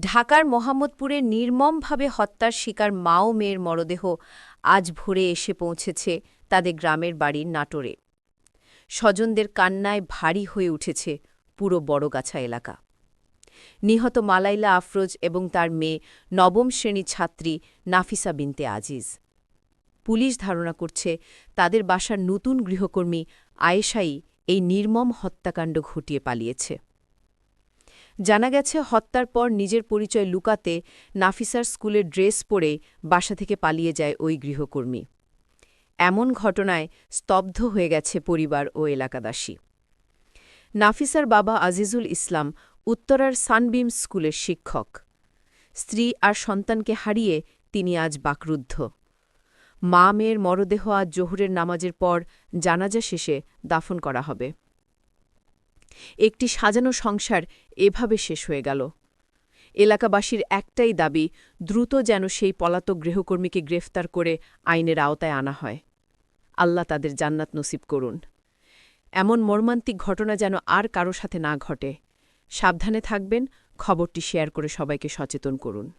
ঢাকার মোহাম্মদপুরে নির্মমভাবে হত্যার শিকার মা ও মেয়ের মরদেহ আজ ভোরে এসে পৌঁছেছে তাদের গ্রামের বাড়ির নাটোরে। স্বজনদের কান্নায় ভারী হয়ে উঠেছে পুরো বড়গাছা এলাকা। নিহত মালাইলা আফরোজ এবং তার মেয়ে নবম শ্রেণি ছাত্রী নাফিসা বিনতে আজিজ। পুলিশ ধারণা করছে তাদের বাসার নতুন গৃহকর্মী আয়েশাই এই নির্মম হত্যাকাণ্ড ঘটিয়ে পালিয়েছে। জানা গেছে, হত্যার পর নিজের পরিচয় লুকাতে নাফিসার স্কুলের ড্রেস পরে বাসা থেকে পালিয়ে যায় ওই গৃহকর্মী। এমন ঘটনায় স্তব্ধ হয়ে গেছে পরিবার ও এলাকাবাসী। নাফিসার বাবা আজিজুল ইসলাম উত্তরার সানবিম স্কুলের শিক্ষক। স্ত্রী আর সন্তানকে হারিয়ে তিনি আজ বাকরুদ্ধ। মা মেয়ের মরদেহ আজ জোহরের নামাজের পর জানাজা শেষে দাফন করা হবে। একটি সাজানো সংসার এভাবে শেষ হয়ে গেল। এলাকাবাসীর একটাই দাবি, দ্রুত যেন সেই পলাতক গৃহকর্মীকে গ্রেফতার করে আইনের আওতায় আনা হয়। আল্লাহ তাদের জান্নাত নসিব করুন। এমন মর্মান্তিক ঘটনা যেন আর কারও সাথে না ঘটে। সাবধানে থাকবেন, খবরটি শেয়ার করে সবাইকে সচেতন করুন।